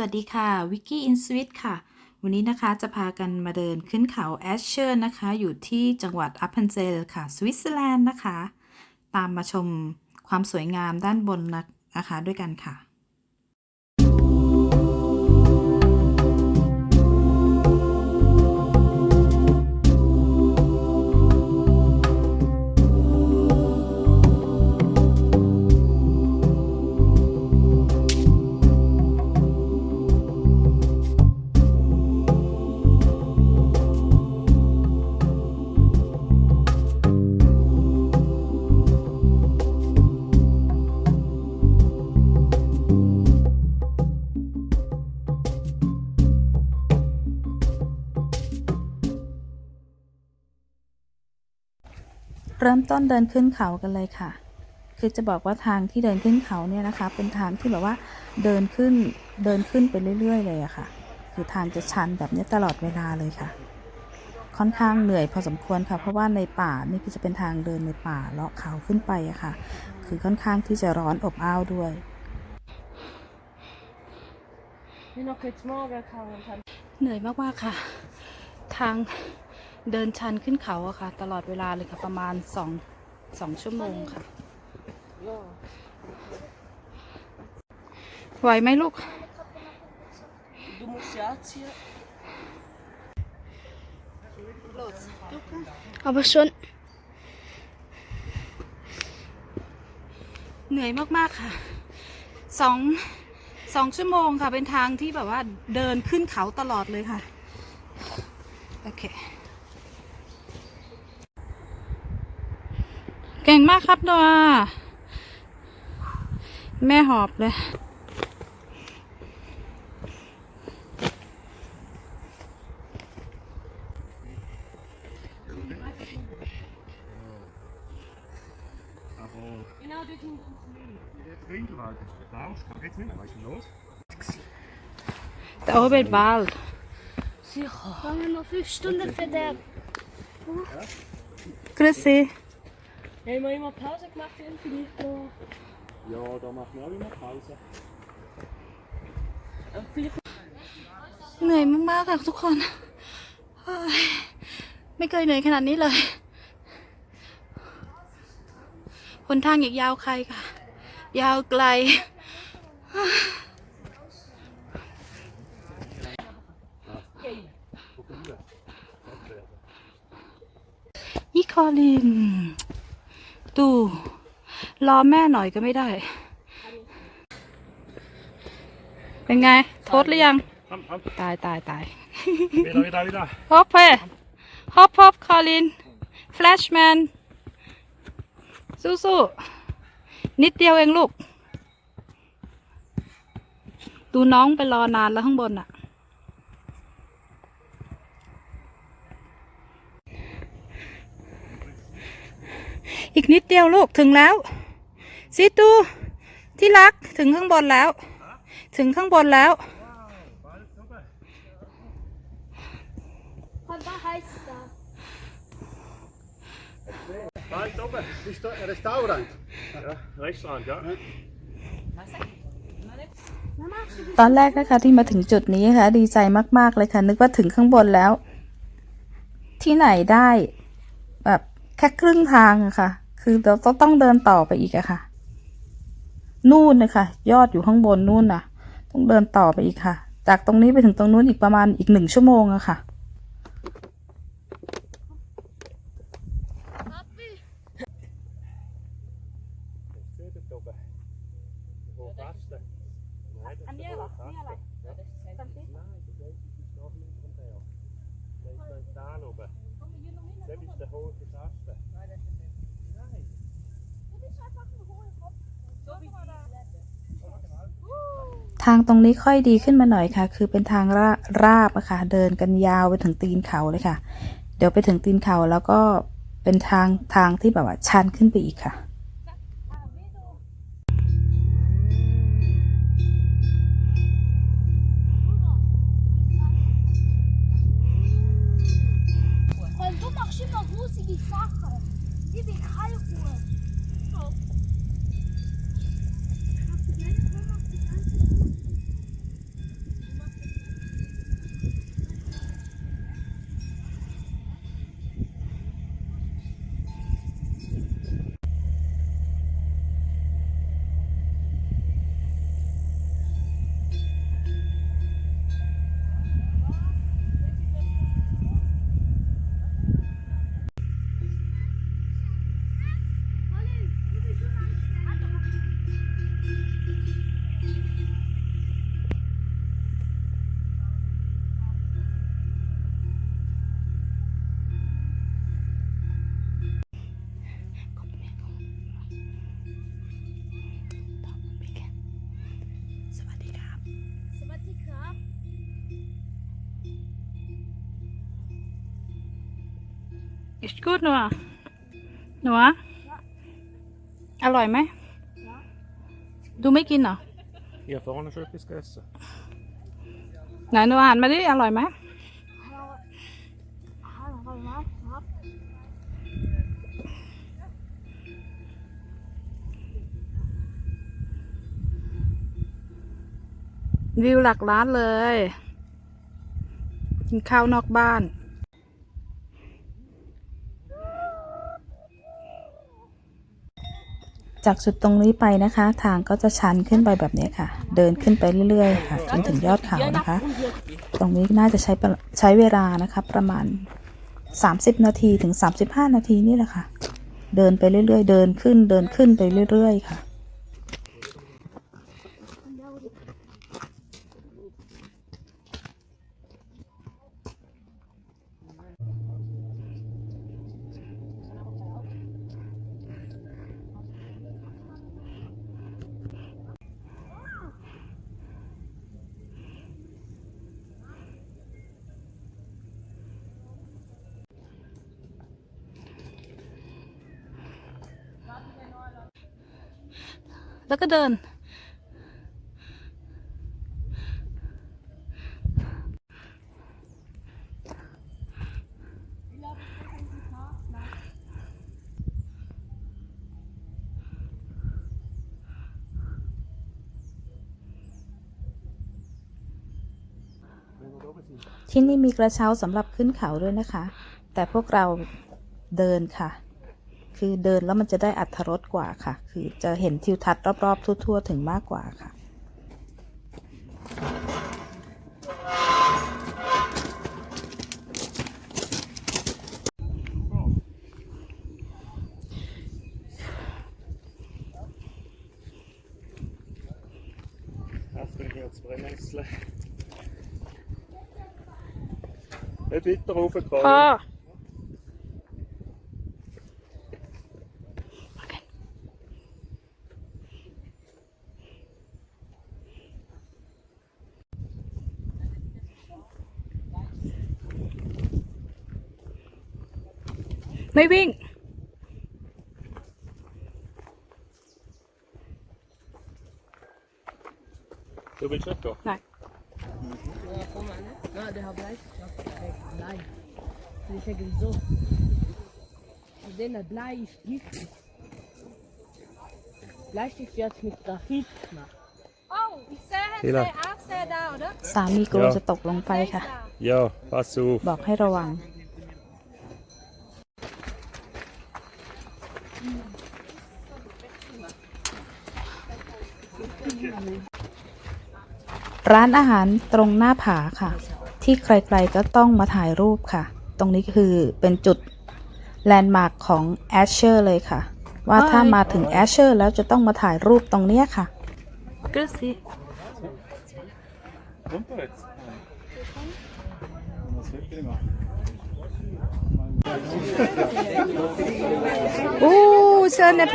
วัสดีค่ะวิกกี้อินสวิตค่ะ วันนี้นะคะจะพากันมาเดินขึ้นเขาแอชเชอร์นะคะ อยู่ที่จังหวัดอัพเพนเซลค่ะ สวิตเซอร์แลนด์นะคะ ตามมาชมความสวยงามด้านบนนะคะด้วยกันค่ะ เริ่มต้นเดินขึ้นเขากันเลยค่ะ คือจะบอกว่าทางที่เดินขึ้นเขาเนี่ยนะคะ เป็นทางที่แบบว่าเดินขึ้นเดินขึ้นไปเรื่อย ๆ เลยอะค่ะ คือทางจะชันแบบนี้ตลอดเวลาเลยค่ะ ค่อนข้างเหนื่อยพอสมควรค่ะ เพราะว่าในป่านี่คือจะเป็นทางเดินในป่าเลาะเขาขึ้นไปอะค่ะ คือค่อนข้างที่จะร้อนอบอ้าวด้วย Nu nog ett mager kan เหนื่อยมากๆค่ะ ทาง เดินชันขึ้นเขาอะค่ะ ตลอดเวลาเลยค่ะ ประมาณสองสองชั่วโมงค่ะ Ja. ไหวไหมลูก Du musst ja anziehen. Aber schon เหนื่อยมาก ๆ ค่ะสองสองชั่วโมงค่ะ เป็นทางที่แบบว่าเดินขึ้นเขาตลอดเลยค่ะ โอเค เก่งมากครับนัวแม่หอบเลย Winkelwald ist blau, kann jetzt nicht, was ist denn los? Da oben ist Wald. waren wir noch fünf Stunden für der. Grüß Sie. Haben wir immer Pause gemacht, dann vielleicht noch. Ja, da machen wir auch immer Pause. Äh, vielleicht เหนื่อยมากๆค่ะทุกคนเฮ้ยไม่เคยเหนื่อยขนาดนี้เลยหนทางอีกยาวไกลค่ะ ยาวไกล อีคอลิน ดูรอแม่หน่อยก็ไม่ได้ เป็นไงทดหรือยัง Komm, komm, ตายตายตาย wieder, wieder, wieder. ฮอปเพ่ฮอปฮอปคอลิน แฟลชแมน สู้ๆ นิดเดียวเองลูก ดูน้องไปรอนานแล้วข้างบนอะ อีกนิดเดียวลูกถึงแล้วซิตูที่รักถึงข้างบนแล้ว ถึงข้างบนแล้ว Was heißt das? Da ist oben, ist da ein Restaurant. Ja, Restaurant, ja. ตอนแรกนะคะที่มาถึงจุดนี้ค่ะดีใจมาก ๆ เลยค่ะ นึกว่าถึงข้างบนแล้ว ที่ไหนได้แบบ แค่ครึ่งทางอะค่ะ คือเราต้องเดินต่อไปอีกอะค่ะ นู่นนะคะยอดอยู่ข้างบนนู่นน่ะ ต้องเดินต่อไปอีกค่ะ จากตรงนี้ไปถึงตรงนู้นอีกประมาณอีกหนึ่งชั่วโมงอะค่ะ Seht ihr da oben? Wo fast? Nein, das ist der Hochfast. Ja. Nein, der Geld ist da hinten und der. Der ist da im Tal oben. Das ist der hohe Fast. Nein. ทางตรงนี้ค่อยดีขึ้นมาหน่อยค่ะ คือเป็นทางราราบอะค่ะ เดินกันยาวไปถึงตีนเขาเลยค่ะ เดี๋ยวไปถึงตีนเขาแล้วก็เป็นทางทางที่แบบว่าชันขึ้นไปอีกค่ะ Ist gut หนัวหนัวอร่อยไหม ดูไม่กินเหรอ Ich habe vorne schon etwas gegessen. ไหนหนูหันมาดิ อร่อยไหม Hallo, Mama. วิวหลักล้านเลย กินข้าวนอกบ้าน จากจุดตรงนี้ไปนะคะ ทางก็จะชันขึ้นไปแบบนี้ค่ะ เดินขึ้นไปเรื่อยๆค่ะจนถึงยอดเขานะคะ ตรงนี้น่าจะใช้ใช้เวลานะคะประมาณ 30 นาทีถึง 35 นาทีนี่แหละค่ะ เดินไปเรื่อยๆ เดินขึ้นเดินขึ้นไปเรื่อยๆ ค่ะ แล้วก็เดิน ที่นี่มีกระเช้าสำหรับขึ้นเขาด้วยนะคะ แต่พวกเราเดินค่ะ คือเดินแล้วมันจะได้อัตรสกว่าค่ะ คือจะเห็นทิวทัศน์รอบๆ ทั่ว ๆ ถึงมากกว่าค่ะ Jetzt bin ไม่วิ่ง Du willst nicht gehen? Nein. Ja, komm mal, ne? Ja, der hat Bleistift. Blei. Ich sage so. Und den Blei ist giftig. Bleistift wird mit Graphit gemacht. Oh, ich sehe, Hela. sehe auch sehr da, oder? สามีกลัว Ja. จะตกลงไปค่ะ Ja, pass auf. บอกให้ระวัง ร้านอาหารตรงหน้าผาค่ะ ที่ใครๆก็ต้องมาถ่ายรูปค่ะ ตรงนี้คือเป็นจุดแลนด์มาร์คของแอชเชอร์เลยค่ะ ว่าถ้ามาถึงแอชเชอร์แล้วจะต้องมาถ่ายรูปตรงเนี้ยค่ะก็สิ Runter jetzt. Uh, schöne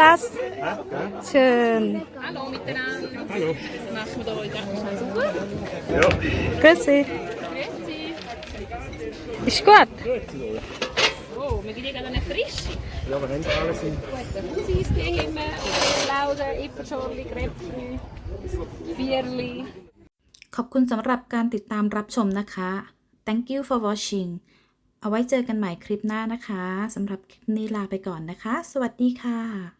Platz. Schön. Hallo miteinander. Hallo. Was machen wir da heute? Also gut. Ja. Grüezi. Ist gut. Oh, wir kriegen eine frische. Ja, wir haben da alles in. Guten Hauseistee haben wir. Laude, Ipfelschorli, Krebsü, Bierli. ขอบคุณสำหรับการติดตามรับชมนะคะ thank you for watching เอาไว้เจอกันใหม่คลิปหน้านะคะสำหรับคลิปนี้ลาไปก่อนนะคะ สวัสดีค่ะ